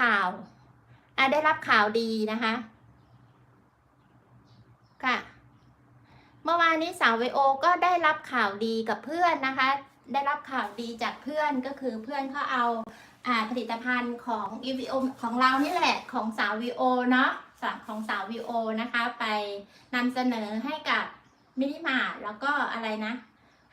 ข่าวอะได้รับข่าวดีนะคะ ค่ะ เมื่อวานนี้สาวไวโอก็ได้รับข่าวดีกับเพื่อนนะคะ ได้รับข่าวดีจากเพื่อนก็คือเพื่อนเขาเอาอ่าผลิตภัณฑ์ของ e v o ของเรานี่แหละของสาววีโอเนาะสาของสาววีโอนะคะ ไปนำเสนอให้กับมินิมาร์ทแล้วก็อะไรนะ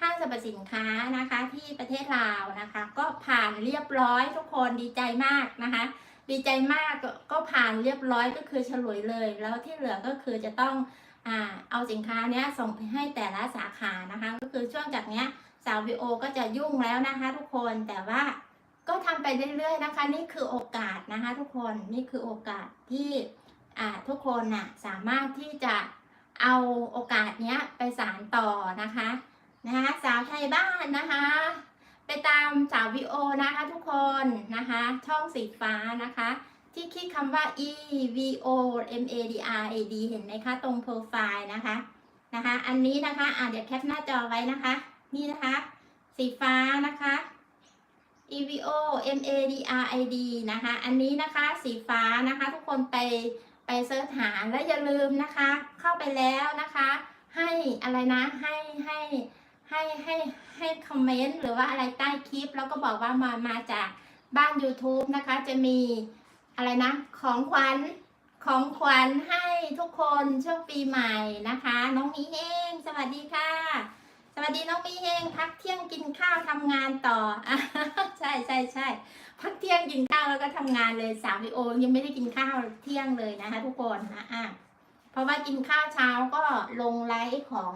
ห้างสรรพสินค้านะคะที่ประเทศลาวนะคะ ก็ผ่านเรียบร้อยทุกคนดีใจมากนะคะ ดีใจมากก็ผ่านเรียบร้อยก็คือฉลุยเลย แล้วที่เหลือก็คือจะต้องอ่าเอาสินค้าเนี้ยส่งไปให้แต่ละสาขานะคะ ก็คือช่วงจากเนี้ยสาววีโอก็จะยุ่งแล้วนะคะ ทุกคนแต่ว่าก็ทำไปเรื่อยๆนะคะ นี่คือโอกาสนะคะ ทุกคนนี่คือโอกาสที่อ่าทุกคนน่ะสามารถที่จะเอาโอกาสเนี้ยไปสานต่อนะคะนะคะสาวไทยบ้านนะคะ ไปตามสาววิโอนะคะทุกคนนะคะ ช่องสีฟ้านะคะ ที่คลิกคำว่า e v o m a d r a d เห็นไหมคะตรงโปรไฟล์นะคะนะคะ อันนี้นะคะอ่าเดี๋ยวแคปหน้าจอไว้นะคะ นี่นะคะ สีฟ้านะคะ e v o m a d r i d นะคะ อันนี้นะคะสีฟ้านะคะ ทุกคนไปไปเสิร์ชหาแล้วอย่าลืมนะคะ เข้าไปแล้วนะคะ ให้อะไรนะให้ให้ ให้ให้ให้คอมเมนต์หรือว่าอะไรใต้คลิป แล้วก็บอกว่ามามาจากบ้าน YouTube นะคะ จะมีอะไรนะ ของขวัญของขวัญให้ทุกคนช่วงปีใหม่นะคะ น้องมีเฮงสวัสดีค่ะ สวัสดีน้องมีเฮงพักเที่ยงกินข้าวทำงานต่ออ่ใช่ใช่ใช่พักเที่ยงกินข้าวแล้วก็ทำงานเลยสามวิโอยังไม่ได้กินข้าวเที่ยงเลยนะคะ ทุกคนนะอะเพราะว่ากินข้าวเช้าก็ลงไลฟ์ของ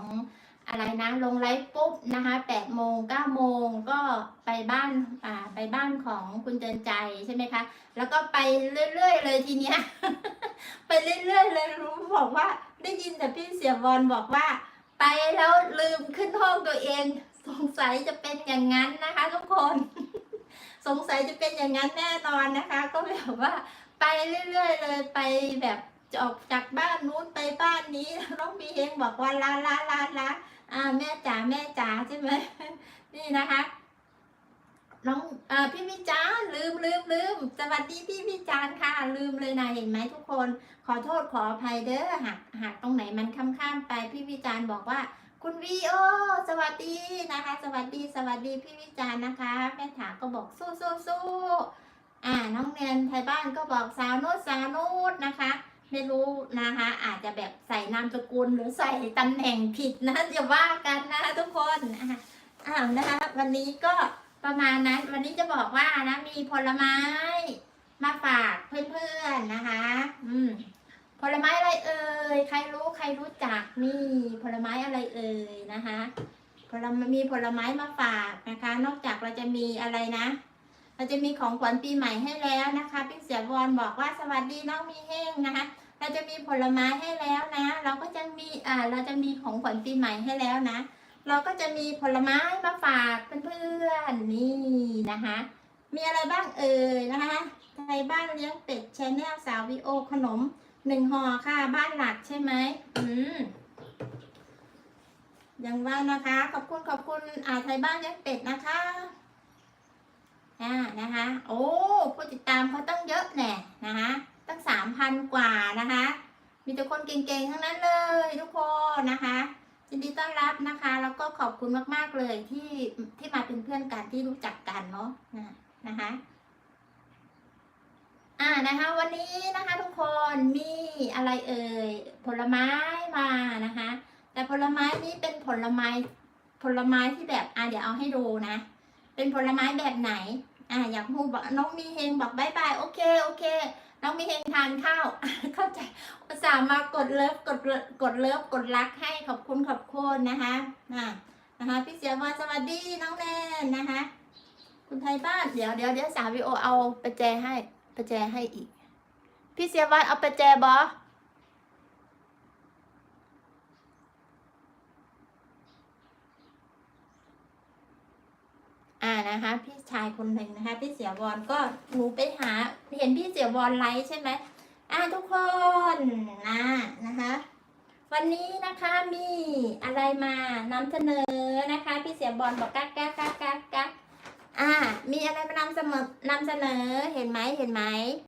อะไรนะลงไลฟ์ปุ๊บนะคะแปดโมงเก้าโมงก็ไปบ้านอ่าไปบ้านของคุณเตือนใจใช่ไหมคะ แล้วก็ไปเรื่อยๆเลยทีเนี้ย ไปเรื่อยๆเลยรู้บอกว่าได้ยินแต่พี่เสียบอลบอกว่า ไปแล้วลืมขึ้นห้องตัวเอง สงสัยจะเป็นอย่างนั้นนะคะ ทุกคน สงสัยจะเป็นอย่างนั้นแน่นอนนะคะ ก็แบบว่าไปเรื่อยๆเลยไปแบบออกจากบ้านนู้นไปบ้านนี้น้องบีเองบอกว่าลาลาลาลา อ่าแม่จ๋าแม่จ๋าใช่ไหมนี่นะคะ น้องเอ่อพี่วิจารลืมลืมลืมสวัสดีพี่วิจารค่ะ ลืมเลยนะเห็นไหมทุกคน ขอโทษขออภัยเด้อหากหากตรงไหนมันข้ามข้ามไปพี่วิจารบอกว่า คุณวีโอสวัสดีนะคะ สวัสดีสวัสดีพี่วิจารนะคะ แม่ถาก็บอกสู้สู้สู้อ่าน้องเนนไทยบ้านก็บอกสาวนุชสาวนุชนะคะ ไม่รู้นะคะ อาจจะแบบ นามสกุลหรือใส่ตำแหน่งผิดนะอย่าว่ากันนะทุกคนอ้าวนะคะวันนี้ก็ประมาณนั้น วันนี้จะบอกว่านะมีผลไม้มาฝากเพื่อนๆนะคะ อืมผลไม้อะไรเอ่ยใครรู้ใครรู้จักนี่ผลไม้อะไรเอ่ยนะคะผลม้มีผลไม้มาฝากนะคะ นอกจากเราจะมีอะไรนะ เราจะมีของขวัญปีใหม่ให้แล้วนะคะพี่เสียวอนบอกว่าสวัสดีน้องมีเฮงนะคะ เราจะมีผลไม้ให้แล้วนะ เราก็จะมีอ่าเราจะมีของขวัญปีใหม่ให้แล้วนะ เราก็จะมีผลไม้มาฝากเพื่อนๆนี่นะคะ มีอะไรบ้างเอ่ยนะคะไทยบ้านเลี้ยงเป็ดชแนลสาววิโอขนมหนึ่งห่อค่ะบ้านหลักใช่ไหมอืมยังว่านะคะ ขอบคุณขอบคุณอ่าไทยบ้านเลี้ยงเป็ดนะคะอ่านะคะ โอ้ผู้ติดตามเขาตั้งเยอะแน่นะคะ พันกว่านะคะ มีแต่คนเก่งๆทั้งนั้นเลยทุกคนนะคะยินดีต้อนรับนะคะ แล้วก็ขอบคุณมากๆเลยที่ที่มาเป็นเพื่อนกันที่รู้จักกันเนาะนะคะอ่านะคะวันนี้นะคะทุกคนมีอะไรเอ่ยผลไม้มานะคะ แต่ผลไม้นี้เป็นผลไม้ผลไม้ที่แบบอ่าเดี๋ยวเอาให้ดูนะ เป็นผลไม้แบบไหนอ่าอยากพูดบอกน้องมีเฮงบอกบายบายโอเคโอเค น้องมีเฮงทานข้าว เข้าใจสาวมากดเลิฟกดกดเลิฟกดรักให้ขอบคุณขอบคุณนะคะอ่านะคะพี่เสียมาสวัสดีน้องแนนนะคะ คุณไทยบ้านเดี๋ยวเดี๋ยวเดี๋ยวสาววิโอเอาประแจให้ประแจให้อีก พี่เสียวันเอาประแจบออ่า นะคะ พี่ชายคนหนึ่งนะคะ พี่เสียวอนก็หนูไปหาเห็นพี่เสียวอนไลฟ์ใช่ไหมอ่าทุกคนนะนะคะ วันนี้นะคะมีอะไรมานำเสนอนะคะ พี่เสียบอลบอกกักกักกักกักกักอ่ามีอะไรมานำเสนอนำเสนอเห็นไหมเห็นไหม